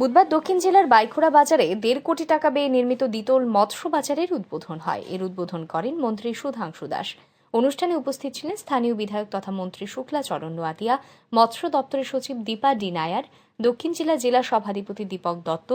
বুধবার দক্ষিণ জেলার বাইখোড়া বাজারে দেড় কোটি টাকা ব্যয়ে নির্মিত দ্বিতল মৎস্য বাজারের উদ্বোধন হয়। এর উদ্বোধন করেন মন্ত্রী সুধাংশু দাস। অনুষ্ঠানে উপস্থিত ছিলেন স্থানীয় বিধায়ক তথা মন্ত্রী শুক্লা চরণ নোয়াতিয়া, মৎস্য দপ্তরের সচিব দীপা ডি নায়ার দক্ষিণ জেলা জেলা সভাধিপতি দীপক দত্ত,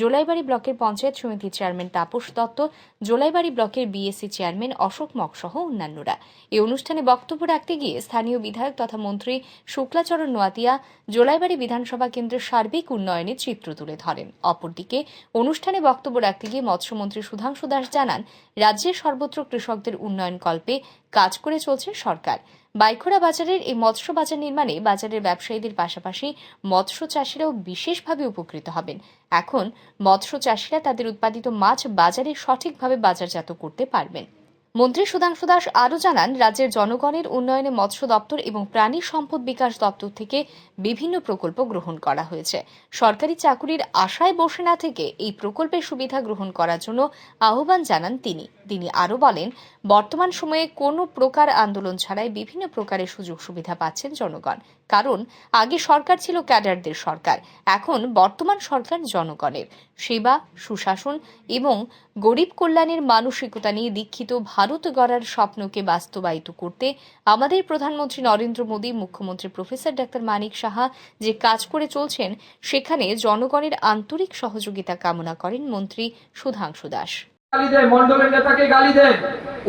জোলাইবাড়ি ব্লকের পঞ্চায়েত সমিতির চেয়ারম্যান তাপস দত্ত, জোলাইবাড়ি ব্লকের বিএসসি চেয়ারম্যান অশোক মক সহ অন্যান্যরা। এই অনুষ্ঠানে বক্তব্য রাখতে গিয়ে স্থানীয় বিধায়ক তথা মন্ত্রী শুক্লাচরণ নোয়াতিয়া, জোলাইবাড়ি বিধানসভা কেন্দ্রের সার্বিক উন্নয়নের চিত্র তুলে ধরেন। অপরদিকে, অনুষ্ঠানে বক্তব্য রাখতে গিয়ে মৎস্যমন্ত্রী সুধাংশু দাস জানান, রাজ্যের সর্বত্র কৃষকদের উন্নয়ন কল্পে কাজ করে চলছে সরকার। বাইখোড়া বাজারের এই মৎস্য বাজার নির্মাণে বাজারের ব্যবসায়ীদের পাশাপাশি মৎস্য চাষিরাও বিশেষভাবে উপকৃত হবেন। এখন মৎস্য চাষিরা তাদের উৎপাদিত মাছ বাজারে সঠিকভাবে বাজারজাত করতে পারবেন। মন্ত্রী সুধাংশু দাস আরও জানান, রাজ্যের জনগণের উন্নয়নে মৎস্য দপ্তর এবং প্রাণী সম্পদ বিকাশ দপ্তর থেকে বিভিন্ন প্রকল্প গ্রহণ করা হয়েছে। সরকারি চাকুরির আশায় বসে না থেকে এই প্রকল্পের সুবিধা গ্রহণ করার জন্য আহ্বান জানান তিনি। তিনি আরও বলেন, বর্তমান সময়ে কোনো প্রকার আন্দোলন ছাড়াই বিভিন্ন প্রকারের সুযোগ সুবিধা পাচ্ছেন জনগণ। কারণ, আগে সরকার ছিল ক্যাডারদের সরকার, এখন বর্তমান সরকার জনগণের। সেবা, সুশাসন এবং গরিব কল্যাণের মানসিকতা নিয়ে দীক্ষিত ভারত গড়ার স্বপ্নকে বাস্তবায়িত করতে আমাদের প্রধানমন্ত্রী নরেন্দ্র মোদী, মুখ্যমন্ত্রী প্রফেসর ডাক্তার মানিক সাহা যে কাজ করে চলছেন, সেখানে জনগণের আন্তরিক সহযোগিতা কামনা করেন মন্ত্রী সুধাংশু দাস। গালি দেয় মন্ডলের নেতাকে গালি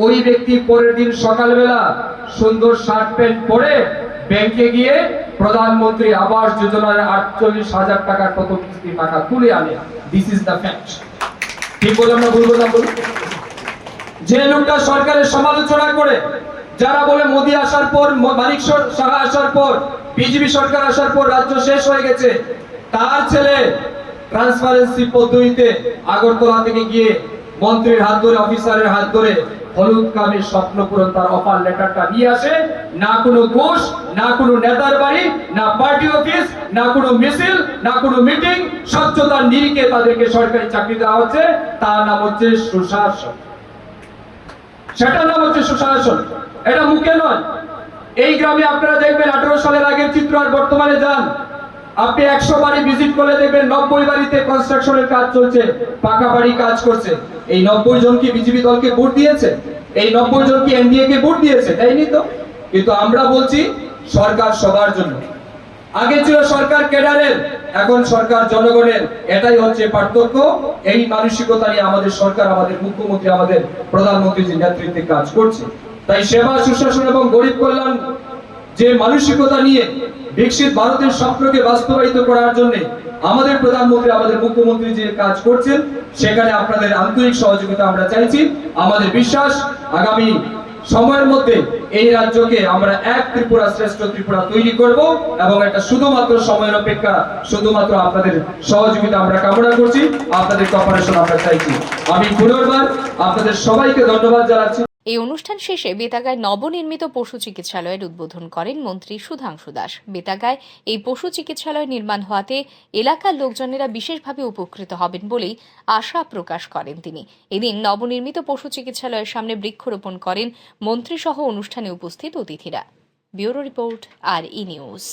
ওই ব্যক্তি পরের দিন সকালবেলা সুন্দর শার্ট প্যান্ট পরে ব্যাংকে গিয়ে প্রধানমন্ত্রী আবাস যোজনার আটচল্লিশ হাজার টাকার প্রথম কিস্তি টাকা তুলে আনে দিস ইজ দ্য ফ্যাক্ট ঠিক বললাম না ভুল বললাম বলুন? যে লোকটা সরকারের সমালোচনা করে, যারা বলে মোদী আসার পর মানিক সাহা আসার পর, বিজেপি সরকার আসার পর রাজ্য শেষ হয়ে গেছে, তার ছেলে ট্রান্সপারেন্সি পদ্ধতিতে আগরতলা থেকে গিয়ে মন্ত্রীর হাত ধরে, অফিসারের হাত ধরে হলুদ কামের স্বপ্ন পূরণ তার অফার লেটারটা নিয়ে আসে। না কোনো ঘুষ, না কোনো নেতার বাড়ি, না পার্টি অফিস না কোনো মিছিল, না কোনো মিটিং স্বচ্ছতার নিরিখে তাদেরকে সরকারি চাকরি দেওয়া হচ্ছে। তার নাম হচ্ছে সুশাসন। সেটার নাম হচ্ছে সুশাসন। এটা মুখে নয়। এই গ্রামে আপনারা দেখবেন আঠারো সালের আগের চিত্র আর বর্তমানে যান। আপনি একশো বাড়ি ভিজিট করে দেখবেন নব্বই বাড়িতে কনস্ট্রাকশনের কাজ চলছে, পাকা বাড়ি কাজ করছে। এই নব্বই জন কি বিজেপি দলকে ভোট দিয়েছে? এই নব্বই জন কি এনডিএ কে ভোট দিয়েছে? তাইনি তো কিন্তু আমরা বলছি সরকার সবার জন্য। আগে ছিল সরকার ক্যাডারের, এখন সরকার জনগণের। এটাই হচ্ছে পার্থক্য। এই মানসিকতা নিয়ে আমাদের সরকার, আমাদের মুখ্যমন্ত্রী, আমাদের প্রধানমন্ত্রী যে নেতৃত্বে কাজ করছে। তাই সেবা, সুশাসন এবং গরিব কল্যাণ যে মানসিকতা নিয়ে বিকশিত ভারতের স্বপ্নকে বাস্তবায়িত করার জন্য আমাদের প্রধানমন্ত্রী, আমাদের মুখ্যমন্ত্রী যে কাজ করছেন, সেখানে আপনাদের আন্তরিক সহযোগিতা আমরা চাইছি। আমাদের বিশ্বাস, আগামী সময়ের মধ্যে এই রাজ্যকে আমরা এক ত্রিপুরা শ্রেষ্ঠ ত্রিপুরা তৈরি করব এবং এটা শুধুমাত্র সময়ের অপেক্ষা, শুধুমাত্র আপনাদের সহযোগিতা আমরা কামনা করছি। আপনাদের কপারেশন আমরা চাইছি। আমি পুনর্বার আপনাদের সবাইকে ধন্যবাদ জানাচ্ছি। এই অনুষ্ঠান শেষে বেতাগায় নবনির্মিত পশু চিকিৎসালয়ের উদ্বোধন করেন মন্ত্রী সুধাংশু দাস। বেতাগায় এই পশু চিকিৎসালয় নির্মাণ হওয়াতে এলাকার লোকজনেরা বিশেষভাবে উপকৃত হবেন বলেই আশা প্রকাশ করেন তিনি। এদিন নবনির্মিত পশু চিকিৎসালয়ের সামনে বৃক্ষরোপণ করেন মন্ত্রীসহ অনুষ্ঠানে উপস্থিত অতিথিরা। ব্যুরো রিপোর্ট, আর ই নিউজ।